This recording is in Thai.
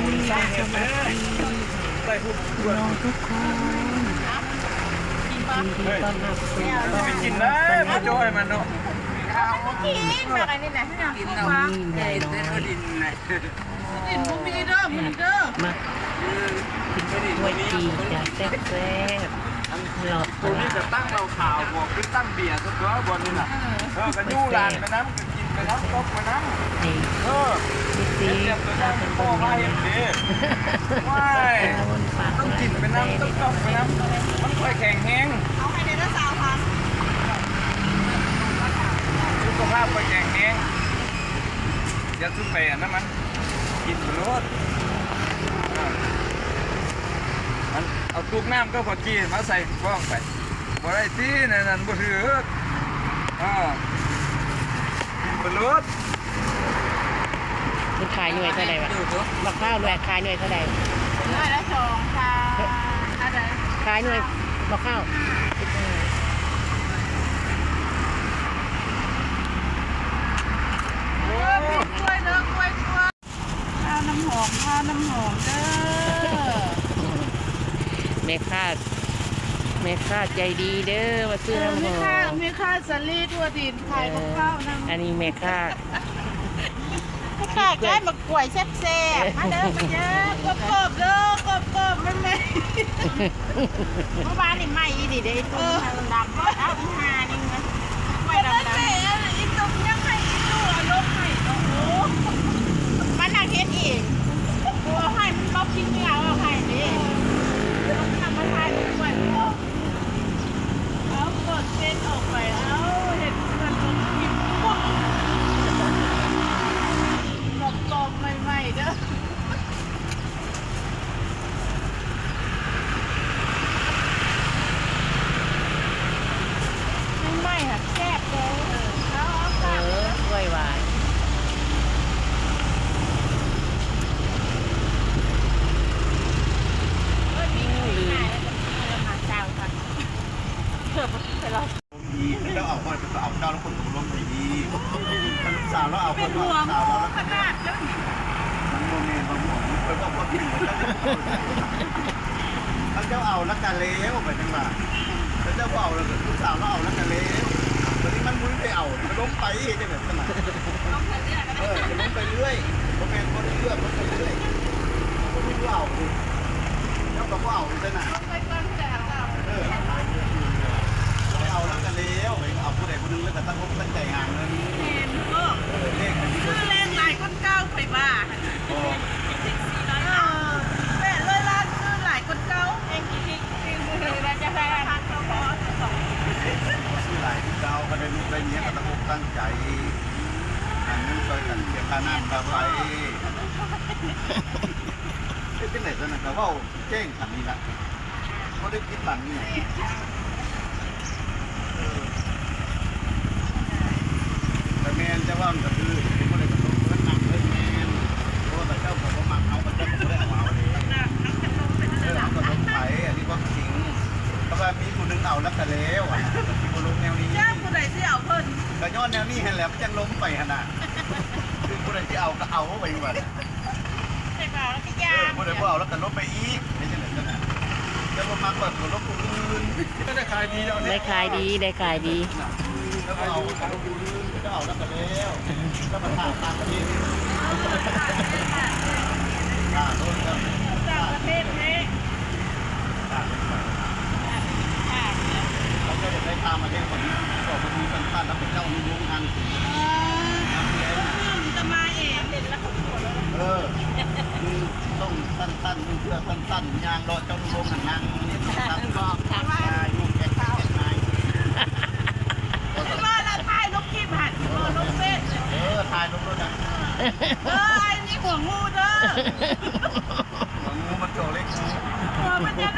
น้องทุกคนไปกินได้มาจ้ยมันเนาะกินมาอะไรนี่นะกินเนาะนี่แน่นอนกินมุมนี้เด้อมีเด้อมากินถ้วยจีจะแซ่บแซ่บหลอดตัวนี้จะตั้งเราข่าวบอกคือตั้งเบียร์สักตัวบนนี่น่ะเออกันยู่ลานไปน้ำกินไปน้ำตกไปน้ำเออ พี่ซีเรียตัวถ้าน้เป็นพ่อนมาเดีเห็ยนวดีว้ายต้องกินไปน้ำต้องตกไปน้ำมันค่อยแข็งแห้งเอาให้เด้อสาวพันสุขภาพค่อยแข็งแห้งอย่าซุ่มไปอันนั้นมันกินรสมันเอาตุกน้ำก็พอจีมาใส่กล้องไปบ่ได้ที่ในนั้นบ่ถืออ่ากินไปรส มันขายหน่วยเท่าไหร่วะบอกข้าวหน่วยขายหน่วยเท่าไหร่ได้แล้วสองค่ะอะไรขายหน่วยบอกข้าวข้าวน้ำหอมเด้อแม่ค้าแม่ค้าใจดีเด้อมาซื้อน้ำหอมีอค่ามมีค่าสลีทั่วดินขายกับข้าวน้ำอันนี้แม่ค้า ข้าใกล้มากล้วยแซ่บๆมาเด้อมาเด้อกรอบๆเด้อกรอบๆไม่ไม่เมื่อวานนี่ไหม่อีดิเด้ตุ้มดำเอาหานี่นะไม่ดำๆอีตุ้มยังให้อีตู้อารมณ์ให้โอ้โหมันน่าเฮ็ดเองตัวให้มันบ่กินเนื้อเอาให้เด้ต้องทำมาทายด้วยเอากดเส้นออกไปเอาเห็ดเพื่อนลงกินพวก กรอบๆใหม่ๆเด้อใหม่ๆค่ะแซ่บเลยเออเอาเอา เอ กลับ อกล้วยหวาน เออนี่ลืมเรามาเจ้าค่ะเพื่อ ไปรอดีแล้วเอาคนเอาเจ้าแล้วคนตกลงดีถ้าลูกสาวแล้วเอาคนนเอาวงสาวแล้วขนาดเจ้าหญิงมันโมเมนต์บางห่วงไปบอกว่าพี่เขาเจ้าเอาแล้วกันเลี้ยวไปจังหวะเขาเจ้าเอาแล้วลูกสาวแล้วเอาแล้วกันเลี้ยวตอนนี้มันมุ้ยไปเอามันล้มไปจังแบบขนาดเออล้มไปเรื่อยโมเมนต์คนเลือกคนไปเรื่อยคนที่เอาเจ้าก็เอาใช่ไหม ไปก่อนแต่เอา เออไปเอาแล้วกันเลี้ยวไปเอาผู้ใดผู้หนึงแล้วก็ตั้งงบตั้งใจงานเลย แทนก็ เออเลขอันนี้ คื ก็ อแรงหลายคนเก้าไปบ้า พอ เออแม่ร้อยล้านคือหลายคนเก้าเองจริงๆจริงๆเลยนะจะได้ทางเขาพอสอง ชื่อหลายที่เก้าก็ได้ลูกได้เนี้ยก็ตั้ง อกตั้งใจอันนี้ช่วยกันเสียค่าน้ำค่าไฟเอ๊ะเป็นไหนซะนะแต่ว่าแจ้งขันนี้ละเขาได้คิดตังค์นี่แต่แมนจะว่ามันก็คือ แนวนี้เห็นแล้วจังล้มไปขนาดคือคนใดที่เอาก็เอาเข้าไปดีกว่าใช่ป่าวแล้วก็เอยาอคนใดบ่เอาแล้วก็ล้มไปอีกไม่ใช่เหรอขนาดจะมามาเปิดคนล้มคนอื่นก็ได้ขายดีแล้วได้เนี่ยขายดีได้ขายดีแล้วก็เอาคนอื่นก็เอาแล้วก็แล้วแล้วมาถามตามกันนี้อ่าโน่นก็ ต่างประเทศนี้ อ่าเราก็จะได้ตามมาเรื่องคนนี้บอกคนนี้สั้นๆแล้วเป็นเจ้าหนุ่มงานสิ จะมาเองเห็นแล้วเขาปวดแล้ว เออคือต้องสั้นๆดูเพื่ อนยางรอเจ้าลุงหันนางนี่สั้นๆก็ทำได้ลูกแก่แก่นายว่าเราถ่ายลูกคลิปหันเออลูกเฟซเออทายลูกรถนะเออไอ้นี่หัวงูเด้อหัวงูมันโจเล็กงูหัวมันจะนั่ง